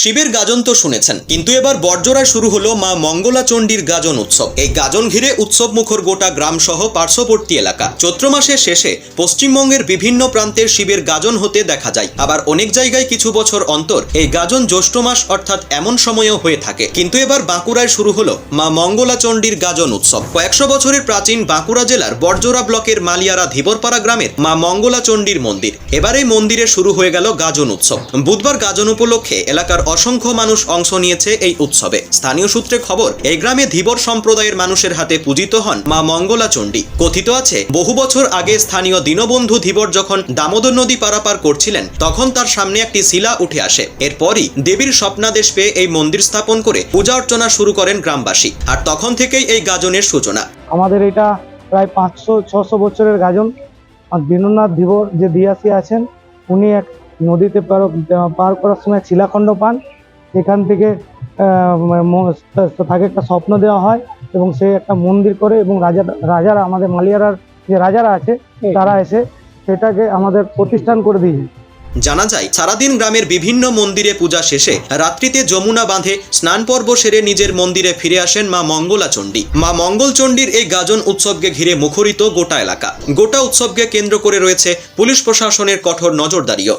শিবের গাজন তো শুনেছেন, কিন্তু এবার বর্জরায় শুরু হলো মা মঙ্গলা চণ্ডীর গাজন উৎসব। এই গাজন ঘিরে উৎসব মুখর গোটা গ্রাম সহ পার্শ্ববর্তী এলাকা। চৈত্র মাসের শেষে পশ্চিমবঙ্গের বিভিন্ন প্রান্তের শিবের গাজন হতে দেখা যায়। আবার অনেক জায়গায় কিছু বছর অন্তর এই গাজন জ্যৈষ্ঠ মাস অর্থাৎ এমন সময়েও হয়ে থাকে। কিন্তু এবার বাঁকুড়ায় শুরু হলো মা মঙ্গলা চণ্ডীর গাজন উৎসব। কয়েকশো বছরের প্রাচীন বাঁকুড়া জেলার বর্জরা ব্লকের মালিয়ারা ধীবরপাড়া গ্রামের মা মঙ্গলা চণ্ডীর মন্দির। এবার এই মন্দিরে শুরু হয়ে গেল গাজন উৎসব। বুধবার গাজন উপলক্ষে এলাকার অসংখ্য মানুষ অংশ নিয়েছে এই উৎসবে। স্থানীয় সূত্রে খবর, এই গ্রামে ধীবর সম্প্রদায়ের মানুষের হাতে পূজিত হন মা মঙ্গলা চণ্ডী। কথিত আছে, বহু বছর আগে স্থানীয় দীনবন্ধু ধীবর যখন দামোদর নদী পারাপার করছিলেন, তখন তার সামনে একটি শিলা উঠে আসে। এরপরই দেবীর স্বপ্নাদেশ পেয়ে এই মন্দির স্থাপন করে পূজা অর্চনা শুরু করেন গ্রামবাসী। আর তখন থেকেই এই গাজনের সূচনা। আমাদের এটা প্রায় পাঁচশো, ছশো বছরের গাজন। আর দীননাথ ধীবর যে দিয়াসী আছেন, উনি এক নদীতে পার পার করার সময় শিলাখণ্ড পান। সেখান থেকে তাকে একটা স্বপ্ন দেওয়া হয় এবং সে একটা মন্দির করে এবং রাজা রাজারা আমাদের মালিয়ারার যে রাজারা আছে তারা এসে সেটাকে আমাদের প্রতিষ্ঠান করে দিয়েছে জানা যায় সারাদিন গ্রামের বিভিন্ন মন্দিরে পূজা শেষে রাত্রিতে যমুনা বাঁধে স্নান পর্ব সেরে নিজের মন্দিরে ফিরে আসেন মা মঙ্গলা চণ্ডী মা মঙ্গল চণ্ডীর এই গাজন উৎসবকে ঘিরে মুখরিত গোটা এলাকা। গোটা উৎসবকে কেন্দ্র করে রয়েছে পুলিশ প্রশাসনের কঠোর নজরদারিও।